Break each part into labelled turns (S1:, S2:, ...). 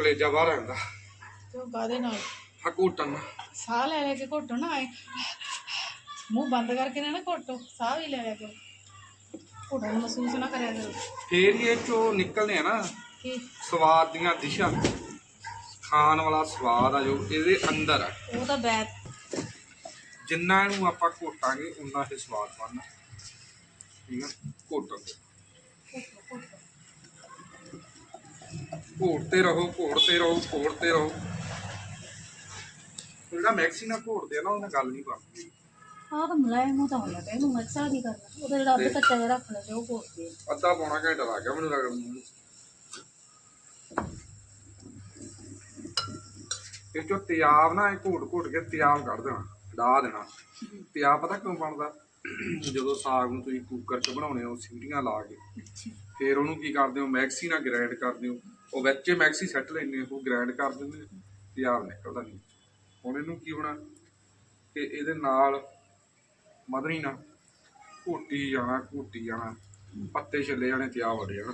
S1: ਕਲੇਜਾ ਬਾਹਰ ਆਉਂਦਾ
S2: ਤੇ ਉਹ ਕਾਦੇ ਨਾਲ
S1: ਘੋਟਣ।
S2: ਸਾਹ ਲੈ ਲੈ ਕੇ ਘੋਟੋ ਨਾ ਆਏ। ਮੂੰਹ ਬੰਦ ਕਰਕੇ ਨਾ ਨਾ ਘੋਟੋ ਸਾਹ ਵੀ ਲੈ ਲੈ ਕੇ। ਘੋਟਣ ਮਹਿਸੂਸ ਨਾ ਕਰਿਆ ਕਰੋ।
S1: ਫੇਰ ਹੀ ਇਹ ਚੋਂ ਨਿਕਲਨੇ ਆ ਨਾ।
S2: ਕਿ?
S1: ਸਵਾਦ ਦੀਆਂ ਦਿਸ਼ਾ ਖਾਣ ਵਾਲਾ ਸਵਾਦ ਆ ਜੋ ਇਹਦੇ ਅੰਦਰ ਆ।
S2: ਉਹ ਤਾਂ ਬੈਤ
S1: ਜਿੰਨਾ ਇਹਨੂੰ ਆਪਾਂ ਘੋਟਾਂਗੇ ਉਨਾ ਹੀ ਸਵਾਦ ਬਣਨਾ। ਠੀਕ ਆ? ਘੋਟੋ। ਘੋਟਦੇ ਰਹੋ ਘੋਟਦੇ ਰਹੋ ਘੋਟਦੇ ਰਹੋ। ਜਿਹੜਾ ਮੈਕਸੀਨਾ ਘੋਟਦੇ ਆ ਨਾ ਉਹਨਾਂ ਗੱਲ ਨਹੀਂ ਬਣਦੀ।
S2: ਆਹ ਤਾਂ ਮਲਾਇਮ ਤਾਂ ਹੁੰਦਾ ਤੇ ਇਹਨੂੰ ਮੱਛਾ ਕੀ ਕਰਨਾ। ਉਹਦਾ ਜਿਹੜਾ ਅੱਧ ਕੱਚਾ ਜਿਹਾ ਰੱਖ ਲੈ ਤੇ ਉਹ ਘੋਟਦੇ ਆ।
S1: ਅੱਧਾ ਪੌਣਾ ਘੰਟਾ ਲੱਗ ਗਿਆ ਮੈਨੂੰ ਲੱਗਦਾ ਨੂੰ। ਇਹ ਚੋਂ ਤਿਆਬ ਨਾ ਇਹ ਘੋਟ ਘੋਟ ਕੇ ਤਿਆਬ ਕੱਢ ਦੇਣਾ ਡਾ ਦੇਣਾ। ਤਿਆਬ ਪਤਾ ਕਿਉਂ ਬਣਦਾ? ਜਦੋਂ ਸਾਗ ਨੂੰ ਤੁਸੀਂ ਕੁੱਕਰ 'ਚ ਬਣਾਉਣੇ ਹੋ ਸੀਟੀਆਂ ਲਾ ਕੇ। ਫਿਰ ਉਹਨੂੰ ਕੀ ਕਰਦੇ ਹੋ? ਮੈਕਸੀ ਨਾਲ ਗ੍ਰਾਈਂਡ ਕਰਦੇ ਹੋ। ਉਹ ਵਿੱਚੇ ਮੈਕਸੀ ਸੱਟ ਹੋ ਉਹ ਗ੍ਰਾਈਂਡ ਕਰ ਦਿੰਦੇ ਤਿਆਬ ਨਿਕਲਦਾ ਨਹੀਂ। ਹੁਣ ਇਹਨੂੰ ਕੀ ਹੋਣਾ ਕਿ ਇਹਦੇ ਨਾਲ ਮਧਰੀ ਨਾਲ ਘੋਟੀ ਜਾਣਾ ਘੋਟੀ ਜਾਣਾ ਪੱਤੇ ਛੱਲੇ ਜਾਣੇ ਜਾਣਾ।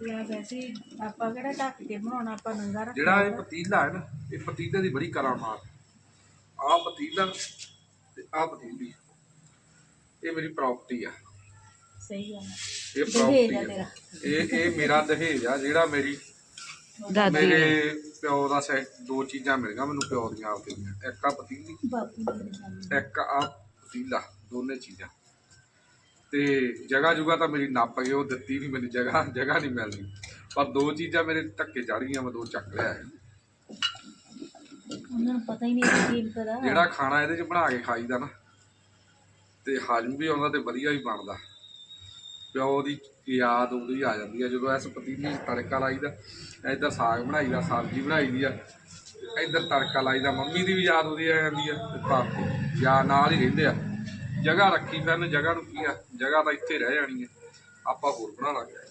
S2: ਤੇ ਆ ਵੈਸੇ ਹੀ ਆਪਾਂ ਕਿਹੜਾ ਢੱਕ ਕੇ ਬਣਾਉਣਾ ਆਪਾਂ ਨੰਗਾ ਰੱਖ
S1: ਜਿਹੜਾ ਇਹ ਪਤੀਲਾ ਹੈ ਨਾ ਇਹ ਪਤੀਲੇ ਦੀ ਬੜੀ ਕਰਾਮਾਤ ਆਹ ਪਤੀਲਾ ਤੇ ਆਹ ਪਤੀਲੀ। ਇਹ ਮੇਰੀ ਪ੍ਰਾਪਰਟੀ ਆ।
S2: ਸਹੀ ਗੱਲ
S1: ਇਹ
S2: ਦਹੇਜ ਆ
S1: ਪ੍ਰਾਪਰਟੀ
S2: ਤੇਰਾ।
S1: ਇਹ ਇਹ ਮੇਰਾ ਦਹੇਜ ਆ ਜਿਹੜਾ ਮੇਰੀ ਮੇਰੇ ਪਿਓ ਦਾ ਸੈ ਦੋ ਚੀਜ਼ਾਂ ਮਿਲ ਗਈਆਂ ਮੈਨੂੰ ਪਿਓ ਦੀਆਂ ਆਪ ਦੀਆਂ ਇੱਕ ਆ ਪਤੀਲੀ
S2: ਬਾਪੂ ਦੀ
S1: ਇੱਕ ਆ ਪਤੀਲਾ ਦੋਨੇ ਚੀਜ਼ਾਂ। ਤੇ ਜਗ੍ਹਾ ਜੁਗਾ ਤਾਂ ਮੇਰੀ ਨੱਪ ਗਏ ਉਹ ਦਿੱਤੀ ਨਹੀਂ ਮੈਨੂੰ ਜਗ੍ਹਾ ਜਗ੍ਹਾ ਨਹੀਂ ਮਿਲਦੀ। ਪਰ ਦੋ ਚੀਜ਼ਾਂ ਮੇਰੇ ਧੱਕੇ ਚੜ ਗਈਆਂ ਮੈਂ ਦੋ ਚੱਕ ਲਿਆ
S2: ਉਹਨਾਂ ਨੂੰ ਪਤਾ ਹੀ ਨਹੀਂ
S1: ਜਿਹੜਾ ਖਾਣਾ ਇਹਦੇ ਚ ਬਣਾ ਕੇ ਖਾਈਦਾ ਨਾ ਤੇ ਹਜਮ ਵੀ ਆਉਂਦਾ ਤੇ ਵਧੀਆ ਵੀ ਬਣਦਾ। ਪਿਓ ਦੀ ਯਾਦ ਉਦੋਂ ਹੀ ਆ ਜਾਂਦੀ ਆ, ਜਦੋਂ ਇਸ ਪਤੀਲੀ 'ਚ ਤੜਕਾ ਲਾਈਦਾ, ਇੱਧਰ ਸਾਗ ਬਣਾਈਦਾ ਸਬਜ਼ੀ ਬਣਾਈਦੀ ਆ, ਇੱਧਰ ਤੜਕਾ ਲਾਈਦਾ ਮੰਮੀ ਦੀ ਵੀ ਯਾਦ ਉਹਦੀ ਆ ਜਾਂਦੀ ਆ, ਤੇ ਪਾਪੇ ਯਾਦ ਨਾਲ ਹੀ ਰਹਿੰਦੇ ਆ। ਜਗ੍ਹਾ ਰੱਖੀ ਫਿਰਨ ਜਗ੍ਹਾ ਨੂੰ ਕੀ ਆ? ਜਗ੍ਹਾ ਤਾਂ ਇੱਥੇ ਰਹਿ ਜਾਣੀ ਆ। ਆਪਾਂ ਹੋਰ ਬਣਾ ਲਾਂਗੇ।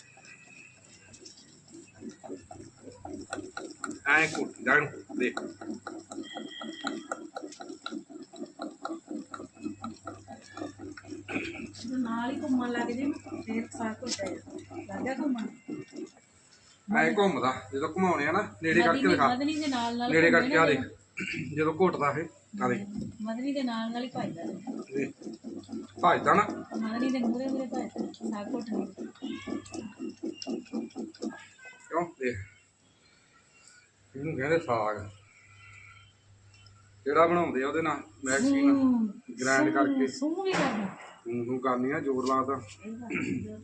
S1: ਐਂ ਕੁੱਟ ਜਾਣ, ਦੇਖ
S2: ਜਦੋਂ ਨਾਲ ਹੀ ਘੁੰਮਣ ਲੱਗ ਜੇ ਨਾ, ਫੇਰ ਸਾਹ ਘੁੱਟਿਆ ਲੱਗਿਆ ਘੁੰਮਣ?
S1: ਐਂ ਘੁੰਮਦਾ ਜਦੋਂ ਘੁਮਾਉਣੇ ਆ ਨਾ ਨੇੜੇ ਕਰਕੇ ਦਿਖਾ।
S2: ਮਦਨੀ ਦੇ ਨਾਲ ਨਾਲ
S1: ਨੇੜੇ ਕਰਕੇ ਆ ਦੇਖ। ਜਦੋਂ ਘੁੱਟਦਾ ਇਹ ਆ ਦੇਖ।
S2: ਮਦਨੀ ਦੇ ਨਾਲ ਨਾਲ ਹੀ ਭਜਦਾ
S1: ਦੇਖ। ਭੱਜਦਾ ਨਾ।
S2: ਮਦਨੀ ਦੇ ਮੂਰੇ ਮੂਰੇ ਭਜਦਾ ਸਾਹ ਘੁੱਟਣੀ
S1: ਕਿਉਂ? ਦੇਖ। ਇਹਨੂੰ ਕਹਿੰਦੇ ਸਾਗ। ਜਿਹੜਾ ਬਣਾਉਂਦੇ ਆ ਉਹਦੇ ਨਾਲ? ਮੈਕਸੀਨ ਗ੍ਰਾਈਂਡ ਕਰਕੇ।
S2: ਸੂਹ ਵੀ ਕਰਦਾ।
S1: ਨੂੰ ਨੂੰ ਕਰਨੀ ਆ ਜ਼ੋਰ ਲਾਦਾ
S2: ਇਹ ਗੱਲ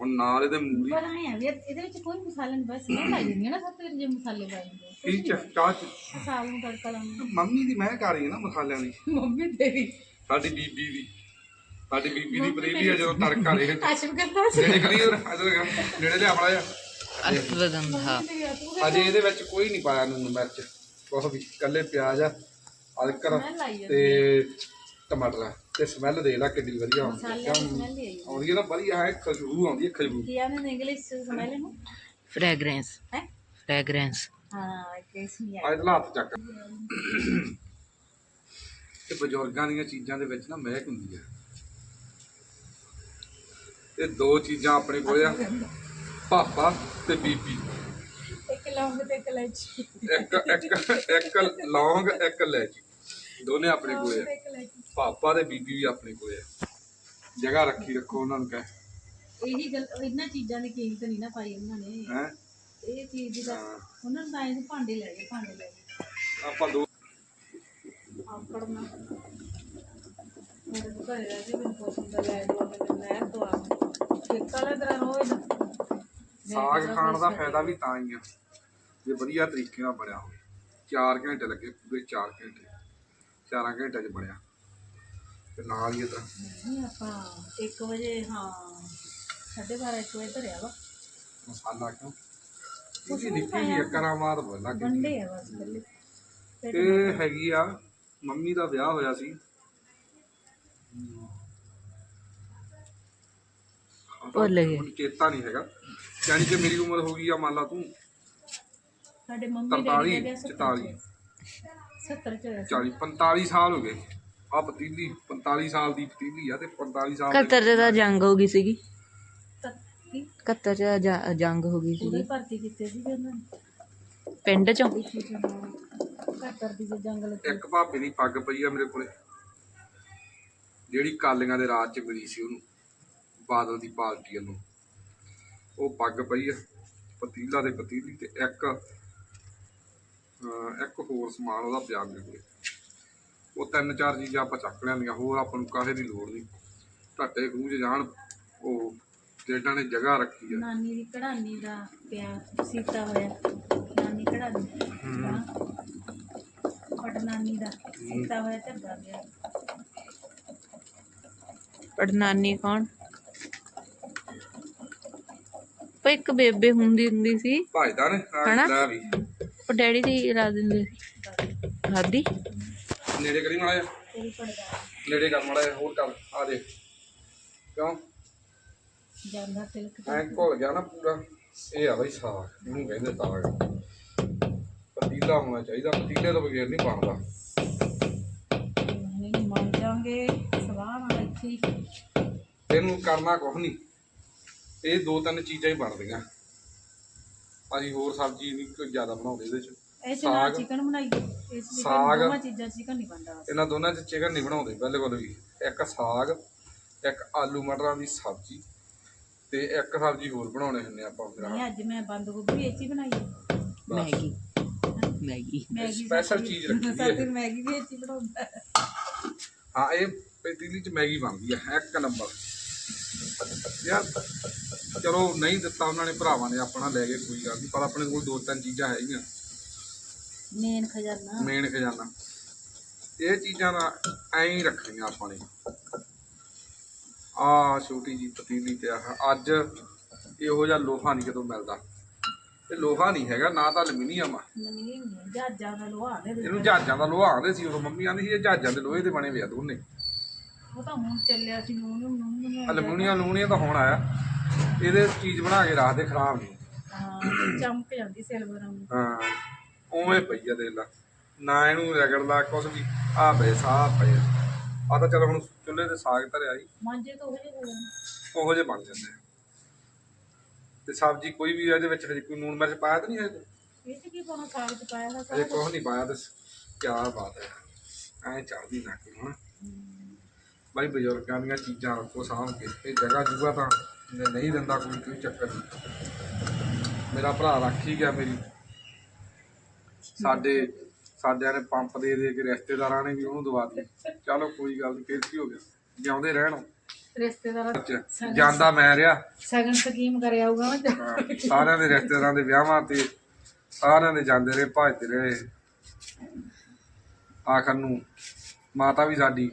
S1: ਹੁਣ ਨਾਲ ਇਹਦੇ ਮੂਲੀ
S2: ਪਰ ਆਇਆ ਵੀ ਇਹਦੇ ਵਿੱਚ ਕੋਈ ਮਸਾਲਾ ਨਹੀਂ ਬਸ ਮੈਂ ਪਾਈ ਦਿੰਦੀ ਆ ਨਾ ਸਭ ਤੋਂ ਜੇ ਮਸਾਲੇ ਪਾਏ ਹੁੰਦੇ ਆ।
S1: ਕੀ ਚ ਚਾਹ ਚ?
S2: ਸਾਗ ਨੂੰ ਤੜਕਾ ਲਾਉਂਦੀ
S1: ਮੰਮੀ ਦੀ ਮੈਂ ਕਰ ਰਹੀ ਆ ਨਾ ਮਸਾਲਿਆਂ ਦੀ।
S2: ਮੰਮੀ ਤੇਰੀ।
S1: ਸਾਡੀ ਬੀਬੀ ਦੀ। ਸਾਡੀ ਬੀਬੀ ਦੀ ਬਰੇਲੀ ਆ ਜਦੋਂ ਤੜਕਾ ਦੇ
S2: ਆਸ਼ਮ ਕਰਦਾ ਸੀ।
S1: ਨੇੜੇ ਕਰੀ ਇਧਰ ਨੇੜੇ ਲਿਆ ਬੜਾ ਜਾ।
S3: ਅਸ਼ਵਗੰਧਾ
S1: ਅਜੇ ਇਹਦੇ ਵਿੱਚ ਕੋਈ ਨਹੀਂ ਪਾਇਆ ਨੂਨ ਮਿਰਚ। ਕੁਛ ਵੀ। ਕੱਲੇ ਪਿਆਜ਼ ਆ।
S2: ਆ
S1: ਤੇ ਟਮਾਟਰ ਤੇ ਸਮੈਲ ਦੇ ਲੈ ਕਿੰਨੀ ਵਧੀਆ ਆਉਂਦੀ
S2: ਸਮੈਲ ਹੀ ਆਈ
S1: ਆਉਂਦੀ ਹੈ ਨਾ ਵਧੀਆ ਹੈ ਖੁਸ਼ਬੂ ਆਉਂਦੀ ਹੈ ਖੁਸ਼ਬੂ
S2: ਕੀ ਆਨੇ ਇੰਗਲਿਸ਼ ਚ ਸਮੈਲ ਨੂੰ
S3: ਫ੍ਰੈਗਰੈਂਸ
S2: ਹੈ?
S3: ਫ੍ਰੈਗਰੈਂਸ
S2: ਹਾਂ ਕੈਸੀ
S1: ਅੱਜ ਤਾਂ ਹੱਥ ਚੱਕ। ਤੇ ਬਜ਼ੁਰਗਾਂ ਦੀਆਂ ਚੀਜ਼ਾਂ ਦੇ ਵਿੱਚ ਨਾ ਮਹਿਕ ਹੁੰਦੀ ਹੈ ਤੇ ਦੋ ਚੀਜ਼ਾਂ ਆਪਣੇ ਕੋਲ ਆ। ਪਾਪਾ ਤੇ ਬੀਬੀ।
S2: ਇੱਕ ਲੌਂਗ ਤੇ ਇੱਕ ਲੈਚੀ
S1: ਇੱਕ ਇੱਕ ਇੱਕ ਲੌਂਗ ਇੱਕ ਇਲਾਇਚੀ ਦੋਨੇ ਆਪਣੇ ਕੋਲ ਆ। ਪਾਪਾ ਤੇ ਬੀਬੀ ਵੀ ਆਪਣੇ ਕੋਲ ਆ। ਜਗ੍ਹਾ ਰੱਖੀ ਰੱਖੋ ਉਹਨਾਂ ਨੂੰ ਕਹੇ।
S2: ਇਹੀ ਗੱਲ ਇਹਨਾਂ ਚੀਜ਼ਾਂ ਦੀ ਕੀਮਤ ਨਹੀਂ ਨਾ ਪਾਈ ਉਹਨਾਂ ਨੇ।
S1: ਹੈ?
S2: ਇਹ ਚੀਜ਼ ਦੀ ਤਾਂ ਉਹਨਾਂ ਨੂੰ ਤਾਂ ਇਹ ਭਾਂਡੇ ਲੈ ਗਏ ਭਾਂਡੇ ਲੈ ਗਏ।
S1: ਆਪਾਂ ਦੋ
S2: ਆਕੜ ਨਾ। ਮੇਰੇ ਤੋਂ ਘਰੇ ਰਹਿ ਕੇ ਮੈਨੂੰ ਪਸੰਦ ਲੈ ਦੋ ਮੈਨੂੰ ਨਹਿਰ ਤੋਂ ਆ ਠੇਕਾ ਲੈ ਤੇਰਾ ਰੋਜ਼
S1: ਸਾਗ ਖਾਣ ਦਾ ਫਾਇਦਾ ਵੀ ਤਾਂ ਹੀ ਆ। ਜੇ ਵਧੀਆ ਤਰੀਕੇ ਨਾਲ ਬਣਿਆ ਹੋਵੇ। 4 ਘੰਟੇ ਲੱਗੇ ਪੂਰੇ 4 ਘੰਟੇ। 4 ਘੰਟੇ ਚ ਬਣਿਆ। ਤੇ ਨਾਲ ਹੀ ਇਹਦਾ
S2: ਨਹੀਂ ਆਪਾਂ 1 ਵਜੇ ਹਾਂ 12:30 1 ਵਜੇ ਧਰਿਆ ਵਾ।
S1: ਮਸਾਲਾ ਕਿਉਂ? ਇਹਦੀ ਨਿੱਕੀ ਜਿਹੀ ਕਰਾਮਾਤ ਬੋਲਾ ਕਿ
S2: ਗੰਡੇ ਆ ਬਸ ਬੱਲੇ
S1: ਇਹ ਹੈਗੀ ਆ ਮੰਮੀ ਦਾ ਵਿਆਹ ਹੋਇਆ ਸੀ।
S3: ਭੁੱਲ ਗਏ।
S1: ਚੇਤਾ ਨਹੀਂ ਹੈਗਾ। ਯਾਨੀ ਕਿ ਮੇਰੀ ਉਮਰ ਹੋ ਗਈ ਆ ਮੰਨ ਲਾ ਤੂੰ
S2: ਸਾਡੇ ਮੰਮੀ
S1: 43
S2: ਡੈਡੀ ਦੇ
S1: 44
S2: 70 ਚ ਹੋਇਆ ਸੀ।
S1: 40 45 ਸਾਲ ਹੋ ਗਏ। ਆ ਪਤੀਲੀ 45 ਸਾਲ ਦੀ ਪਤੀਲੀ ਆ ਤੇ 45 ਸਾਲ ਦੇ
S3: ਕਤਰ ਦਾ ਜੰਗ ਹੋ ਗਈ ਸੀਗੀ।
S2: ਕੀ?
S3: 71 ਚ ਜਾ- ਜੰਗ ਹੋ ਗਈ
S2: ਉਹਦੇ
S3: ਸੀ
S2: ਭਰਤੀ ਕੀਤੇ ਸੀ ਉਹਨਾਂ ਨੇ?
S3: ਪਿੰਡ ਚੋਂ।
S2: ਇਸ਼ੂ ਚ ਘੱਟਰ ਦੀ ਜੇ ਜੰਗ ਲੱਗੀ
S1: ਇੱਕ ਭਾਬੀ ਦੀ ਪੱਗ ਪਈ ਆ ਮੇਰੇ ਕੋਲੇ। ਜਿਹੜੀ ਕਾਲੀਆਂ ਦੇ ਰਾਜ ਚ ਮਿਲੀ ਸੀ ਉਹਨੂੰ ਬਾਦਲ ਦੀ ਪਾਰਟੀ ਵੱਲੋਂ। ਉਹ ਪੱਗ ਪਈ ਆ ਪਤੀਲਾ ਦੇ ਪਤੀਲੀ ਤੇ ਇੱਕ ਇੱਕ ਹੋਰ ਸਮਾਨ ਉਹਦਾ ਪਿਆ ਮੇਰੇ ਕੋਲੇ ਉਹ ਤਿੰਨ ਚਾਰ ਚੀਜ਼ਾਂ ਆਪਾਂ ਚੱਕ ਲਿਆਂਦੀਆਂ ਹੋਰ ਆਪਾਂ ਨੂੰ ਕਾਹੇ ਦੀ ਲੋੜ ਨਹੀਂ। ਢੱਟੇ 'ਚ ਜਾਣ ਉਹ ਜਿਹੜਾਂ ਨੇ ਜਗ੍ਹਾ ਰੱਖੀ ਆ।
S2: ਨਾਨੀ ਦੀ ਕਢਾਨੀ ਦਾ ਪਿਆ ਸੀਤਾ ਹੋਇਆ। ਨਾਨੀ ਕਢਾਨੀ ਹਾਂ। ਪਟ ਨਾਨੀ ਦਾ ਸੀਤਾ ਹੋਇਆ ਝੱਗਾ ਪਿਆ
S3: ਪੜਨਾਨੀ ਕੌਣ? ਉਹ ਇੱਕ ਬੇਬੇ ਹੁੰਦੀ ਹੁੰਦੀ ਸੀ।
S1: ਭਾਜਦਾ ਨੇ
S3: ਹਨਾ?
S1: ਆ ਲੈ ਵੀ।
S3: ਉਹ ਡੈਡੀ ਦੀ ਲਾ ਦਿੰਦੇ। ਸੀ ਦਾਦੀ?
S1: ਨੇੜੇ ਕਰੀ ਮਾੜਾ ਜਿਹਾ। ਨੇੜੇ ਕਰ ਮਾੜਾ ਜਿਹਾ ਹੋਰ ਕਰ ਆ ਦੇ ਕਿਉਂ?
S2: ਜਾਂਦਾ ਸਿਲਕ
S1: ਐ ਘੁਲ ਗਿਆ ਨਾ ਪੂਰਾ। ਇਹ ਆ ਬਈ ਸਾਗ ਇਹਨੂੰ ਕਹਿੰਦੇ ਸਾਗ। ਪਤੀਲਾ ਹੋਣਾ ਚਾਹੀਦਾ ਪਤੀਲੇ ਤੋਂ ਬਗੈਰ ਨਹੀਂ ਬਣਦਾ।
S2: ਨਹੀਂ ਮੰਨ ਜਾਵਾਂਗੇ ਸਵਾਹ ਨਾਲ ਇੱਥੇ ਹੀ।
S1: ਇਹਨੂੰ ਕਰਨਾ ਕੁਛ ਨਹੀਂ। ਇਹ ਦੋ ਤਿੰਨ ਚੀਜ਼ਾਂ ਹੀ ਬਣਦੀਆਂ। ਅਸੀਂ ਹੋਰ ਸਬਜ਼ੀ ਨਹੀਂ ਕੋਈ ਜ਼ਿਆਦਾ ਬਣਾਉਂਦੇ ਇਹਦੇ ਚ।
S2: ਇਹ ਚ ਨਾਲ
S1: ਸਾਗ।
S2: ਚਿਕਨ ਬਣਾਈਏ ਇਸ ਵਿੱਚ
S1: ਸਾਗ।
S2: ਦੋਵਾਂ ਚੀਜ਼ਾਂ ਚਿਕਨ ਨਹੀਂ ਬਣਦਾ। ਬਸ।
S1: ਇਹਨਾਂ ਦੋਨਾਂ ਚ ਚਿਕਨ ਨਹੀਂ ਬਣਾਉਂਦੇ ਬਿਲਕੁਲ ਵੀ। ਇੱਕ ਸਾਗ ਇੱਕ ਆਲੂ ਮਟਰਾਂ ਦੀ ਸਬਜ਼ੀ ਤੇ ਇੱਕ ਸਬਜ਼ੀ ਹੋਰ ਬਣਾਉਣੇ ਹੁੰਦੇ ਆਪਾਂ ਮੇਰਾ
S2: ਅੱਜ ਮੈਂ ਬੰਦ ਗੋਭੀ ਇਹ ਚ ਹੀ ਬਣਾਈ ਹੈ
S3: ਮੈਗੀ। ਮੈਗੀ।
S2: ਮੈਗੀ
S1: Special ਚੀਜ਼ ਰੱਖੀ ਹੈ।
S2: ਸਾਡੀ ਮੈਗੀ ਵੀ ਇਹ ਚ ਹੀ ਬਣਾਉਂਦਾ।
S1: ਹਾਂ ਇਹ ਪਤੀਲੀ ਚ ਮੈਗੀ ਬਣਦੀ ਆ। ਇੱਕ ਨੰਬਰ। ਯਾਰ ਚਲੋ ਨਹੀਂ ਦਿੱਤਾ ਉਹਨਾਂ ਨੇ ਭਰਾਵਾਂ ਨੇ ਆਪਣਾ ਲੈ ਗਏ ਕੋਈ ਗੱਲ ਨਹੀਂ ਪਰ ਆਪਣੇ ਕੋਲ ਦੋ ਤਿੰਨ ਚੀਜ਼ਾਂ ਹੈਗੀਆਂ।
S2: ਮੇਨ ਖਜ਼ਾਨਾ।
S1: ਮੇਨ ਖਜ਼ਾਨਾ। ਇਹ ਚੀਜ਼ਾਂ ਦਾ ਐਂ ਹੀ ਰੱਖਣੀਆਂ ਆਪਾਂ ਨੇ। ਆ ਛੋਟੀ ਜੀ ਪਤੀਲੀ ਤੇ ਆਹ ਅੱਜ ਇਹੋ ਜਿਹਾ ਲੋਹਾ ਨਹੀਂ ਕਿਤੋਂ ਮਿਲਦਾ। ਇਹ ਲੋਹਾ ਨਹੀਂ ਹੈਗਾ ਨਾ ਤਾਂ ਐਲੂਮੀਨੀਅਮ ਆ।
S2: ਨਹੀਂ ਜਹਾਜ਼ਾਂ ਦਾ ਲੋਹਾ ਦੇ
S1: ਇਹਨੂੰ ਜਹਾਜ਼ਾਂ ਦਾ ਲੋਹਾ ਆਂਦੇ ਸੀ ਉਦੋਂ ਮੰਮੀ ਆਂਦੀ ਸੀ ਇਹ ਜਹਾਜ਼ਾਂ ਦੇ ਲੋਹੇ ਦੇ ਬਣੇ ਹੋਏ ਆ ਦੋਨੇ।
S2: ਉਹ ਤਾਂ ਹੁਣ ਚੱਲਿਆ ਸੀ ਨੂੰ ਨੂੰ ਨੂੰ
S1: ਤਾਂ ਹੁਣ ਆਇਆ। ਇਹਦੇ ਚੀਜ਼ ਬਣਾ ਕੇ ਰੱਖਦੇ ਖਰਾਬ ਨਹੀਂ।
S2: ਹਾਂ ਚਮਕ ਜਾਂਦੀ ਸਿਲਵਰ ਨੂੰ
S1: ਹਾਂ ਉਵੇਂ ਪਈ ਆ ਦੇਖ ਲਾ। ਨਾ ਇਹਨੂੰ ਰਗੜਦਾ ਕੁਛ ਵੀ। ਆ ਪਏ ਸਾਹ ਪਏ। ਆ ਤਾਂ ਚਲੋ ਹੁਣ ਚੁੱਲ੍ਹੇ ਤੇ ਸਾਗ ਧਰਿਆ ਸੀ
S2: ਮਾਂਜੇ ਤੋਂ ਹੋ ਜੇ
S1: ਉਹੋ ਜਿਹੇ ਬਣ ਜਾਂਦੇ ਆ। ਤੇ ਸਬਜ਼ੀ ਕੋਈ ਵੀ ਇਹਦੇ ਵਿੱਚ ਹਜੇ ਕੋਈ ਨੂਣ ਮਿਰਚ ਪਾਇਆ ਤਾਂ ਨਹੀਂ ਹਜੇ?
S2: ਇਹ ਚ ਕੀ ਪਾਉਣਾ ਸਾਗ ਚ ਪਾਇਆ ਦਾ
S1: ਹਜੇ ਕੁਛ ਨਹੀਂ ਪਾਇਆ ਤੇ ਕੀ ਬਾਤ ਹੈ। ਐ ਚੜਦੀ ਨਾ ਕਿ ਹੁਣ। ਬਾਈ ਬਜ਼ੁਰਗਾਂ ਦੀਆਂ ਚੀਜ਼ਾਂ ਰੱਖੋ ਸਾਂਭ ਕੇ ਇਹ ਜਗ੍ਹਾ ਜੁਗਾ ਤਾਂ ਨਹੀਂ ਦਿੰਦਾ ਕੋਈ ਕੋਈ ਚੱਕਰ ਨਹੀਂ। ਮੇਰਾ ਭਰਾ ਰੱਖ ਹੀ ਗਿਆ ਮੇਰੀ। ਸਾਡੇ ਸਾਡਿਆਂ ਨੇ ਪੰਪ ਦੇ ਦੇ ਕੇ ਰਿਸ਼ਤੇਦਾਰਾਂ ਨੇ ਵੀ ਉਹਨੂੰ ਦਵਾ ਦਿੱਤੀ। ਚਲੋ ਕੋਈ ਗੱਲ ਨਹੀਂ ਫਿਰ ਕੀ ਹੋ ਗਿਆ? ਜਿਉਂਦੇ ਰਹਿਣ
S2: ਰਿਸ਼ਤੇਦਾਰ
S1: ਜਾਂਦਾ ਮੈਂ ਰਿਹਾ
S2: ਸਗਨ ਸਕੀਮ ਕਰ ਆਊਗਾ ਮੈਂ
S1: ਸਾਰਿਆਂ ਦੇ ਰਿਸ਼ਤੇਦਾਰਾਂ ਦੇ ਵਿਆਹਾਂ ਤੇ ਸਾਰਿਆਂ ਦੇ ਜਾਂਦੇ ਰਹੇ ਭਜਦੇ ਰਹੇ। ਆਖਰ ਨੂੰ ਮਾਤਾ ਵੀ ਸਾਡੀ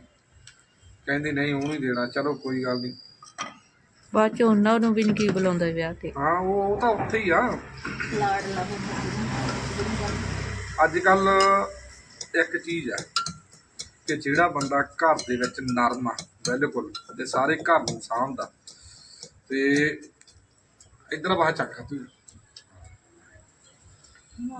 S1: ਕਹਿੰਦੀ ਨਹੀਂ ਉਹਨੂੰ ਹੀ ਦੇਣਾ। ਚਲੋ ਕੋਈ ਗੱਲ ਨਹੀਂ।
S3: ਬਾਅਦ ਚ ਉਹਨਾਂ ਨੂੰ ਵੀ ਨੀ ਕੀ ਬੁਲਾਉਂਦਾ ਵਿਆਹ ਤੇ।
S1: ਹਾਂ ਉਹ ਉਹ ਤਾਂ ਉੱਥੇ ਹੀ ਆ।
S2: ਲਾੜ ਲਾ
S1: ਅੱਜ ਕੱਲ ਇੱਕ ਚੀਜ਼ ਹੈ ਕਿ ਜਿਹੜਾ ਬੰਦਾ ਘਰ ਦੇ ਵਿੱਚ ਨਰਮ ਆ ਬਿਲਕੁਲ ਤੇ ਸਾਰੇ ਘਰ ਨੂੰ ਸਾਂਭਦਾ। ਤੇ ਇਧਰ ਬਾਹਰ ਚੱਕ ਤੂੰ।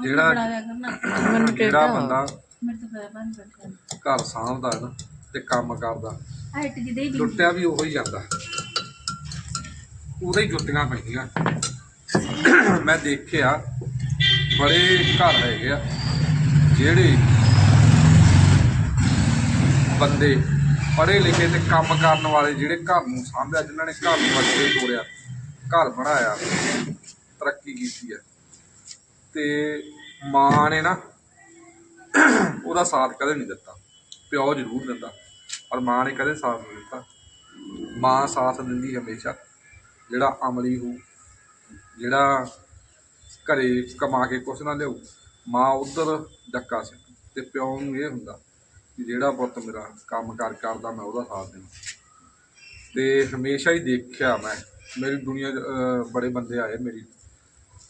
S1: ਜਿਹੜਾ-
S3: ਮੈਨੂੰ
S1: ਬੰਦਾ
S2: ਮੇਰੇ ਤੋਂ ਫਾਇਦਾ ਬੰਦ ਕਰ
S1: ਘਰ ਸਾਂਭਦਾ ਹੈ ਨਾ। ਤੇ ਕੰਮ ਕਰਦਾ।
S2: ਹਾਈਟ ਜਿਹਦੇ ਹੀ
S1: ਲੁੱਟਿਆ ਵੀ ਉਹੀ ਜਾਂਦਾ। ਉਹਦੇ ਹੀ ਜੁੱਤੀਆਂ ਪੈਂਦੀਆਂ। ਮੈਂ ਦੇਖਿਆ ਬੜੇ ਘਰ ਹੈਗੇ ਆ ਜਿਹੜੇ ਬੰਦੇ ਪੜ੍ਹੇ ਲਿਖੇ ਤੇ ਕੰਮ ਕਰਨ ਵਾਲੇ ਜਿਹੜੇ ਘਰ ਨੂੰ ਸਾਂਭਿਆ ਜਿਨ੍ਹਾਂ ਨੇ ਘਰ ਨੂੰ ਅੱਗੇ ਤੋਰਿਆ ਘਰ ਬਣਾਇਆ ਤਰੱਕੀ ਕੀਤੀ ਹੈ। ਤੇ ਮਾਂ ਨੇ ਨਾ ਉਹਦਾ ਸਾਥ ਕਦੇ ਨਹੀਂ ਦਿੱਤਾ। ਪਿਓ ਜ਼ਰੂਰ ਦਿੰਦਾ। ਪਰ ਮਾਂ ਨੇ ਕਦੇ ਸਾਥ ਨਹੀਂ ਦਿੱਤਾ। ਮਾਂ ਸਾਥ ਦਿੰਦੀ ਹਮੇਸ਼ਾ ਜਿਹੜਾ ਅਮਲੀ ਹੋ ਜਿਹੜਾ ਘਰੇ ਕਮਾ ਕੇ ਕੁਛ ਨਾ ਲਿਆਊ ਮਾਂ ਉਧਰ ਡੱਕਾ ਸੀ ਤੇ ਪਿਓ ਨੂੰ ਇਹ ਹੁੰਦਾ ਕਿ ਜਿਹੜਾ ਪੁੱਤ ਮੇਰਾ ਕੰਮ ਕਾਰ ਕਰਦਾ ਮੈਂ ਉਹਦਾ ਸਾਥ ਦੇਣਾ ਤੇ ਹਮੇਸ਼ਾ ਹੀ ਦੇਖਿਆ ਮੈਂ ਮੇਰੀ ਦੁਨੀਆ 'ਚ, ਬੜੇ ਬੰਦੇ ਆਏ ਮੇਰੀ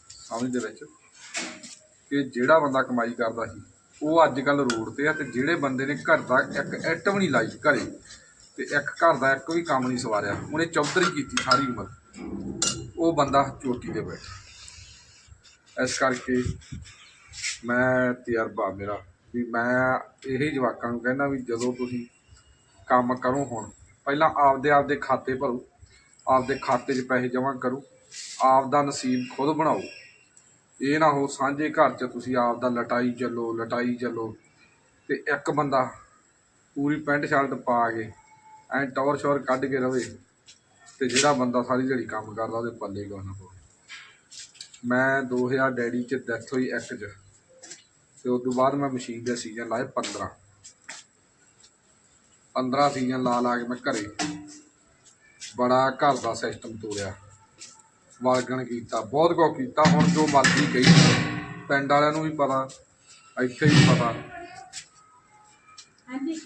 S1: ਸਮਝ ਦੇ ਵਿੱਚ ਕਿ ਜਿਹੜਾ ਬੰਦਾ ਕਮਾਈ ਕਰਦਾ ਸੀ ਉਹ ਅੱਜ ਕੱਲ ਰੋਡ ਤੇ ਆ ਤੇ ਜਿਹੜੇ ਬੰਦੇ ਨੇ ਘਰ ਦਾ ਇੱਕ ਇੱਟ ਵੀ ਨਹੀਂ ਲਾਈ ਘਰੇ ਤੇ ਇੱਕ ਘਰ ਦਾ ਇੱਕ ਵੀ ਕੰਮ ਨਹੀਂ ਸਵਾਰਿਆ। ਉਹਨੇ ਚੌਧਰੀ ਕੀਤੀ ਸਾਰੀ ਉਮਰ। ਉਹ ਬੰਦਾ ਚੋਟੀ ਤੇ ਬੈਠਾ। ਇਸ ਕਰਕੇ ਮੈਂ ਤਜਰਬਾ ਮੇਰਾ ਵੀ ਮੈਂ ਇਹੀ ਜਵਾਕਾਂ ਨੂੰ ਕਹਿੰਦਾ ਵੀ ਜਦੋਂ ਤੁਸੀਂ ਕੰਮ ਕਰੋ ਹੁਣ, ਪਹਿਲਾਂ ਆਪਦੇ ਆਪਦੇ ਖਾਤੇ ਭਰੋ, ਆਪਦੇ ਖਾਤੇ 'ਚ ਪੈਸੇ ਜਮ੍ਹਾਂ ਕਰੋ ਆਪ ਦਾ ਨਸੀਬ ਖੁਦ ਬਣਾਓ। ਇਹ ਨਾ ਹੋ ਸਾਂਝੇ ਘਰ 'ਚ ਤੁਸੀਂ ਆਪ ਦਾ ਲਟਾਈ ਚੱਲੋ ਲਟਾਈ ਚੱਲੋ। ਤੇ ਇੱਕ ਬੰਦਾ ਪੂਰੀ ਪੈਂਟ ਸ਼ਰਟ ਪਾ ਕੇ ਐਂ ਟੌਰ ਸ਼ੌਰ ਕੱਢ ਕੇ ਰਵੇ ਤੇ ਜਿਹੜਾ ਬੰਦਾ ਸਾਰੀ ਦਿਹਾੜੀ ਕੰਮ ਕਰਦਾ ਉਹਦੇ ਪੱਲੇ ਕੋ ਨਾ ਪਵੇ। ਮੈਂ 2000 ਡੈਡੀ 'ਚ ਡੈਥ ਹੋਈ ਇੱਕ 'ਚ ਤੇ ਉਸ ਤੋਂ ਬਾਅਦ ਮੈਂ ਮਸ਼ੀਨ ਦੇ ਸੀਜ਼ਨ ਲਾਏ 15 15 ਸੀਜ਼ਨ ਲਾ ਲਾ ਕੇ ਮੈਂ ਘਰੇ ਬੜਾ ਘਰ ਦਾ ਸਿਸਟਮ ਤੋੜਿਆ। ਵਾਲਗਣ ਕੀਤਾ, ਬਹੁਤ ਕੁਝ ਕੀਤਾ, ਹੁਣ ਜੋ ਮਰਜ਼ੀ ਕਹੀ ਪਿੰਡ ਵਾਲਿਆਂ ਨੂੰ ਵੀ ਪਤਾ, ਇੱਥੇ ਵੀ ਪਤਾ।
S2: ਹਾਂਜੀ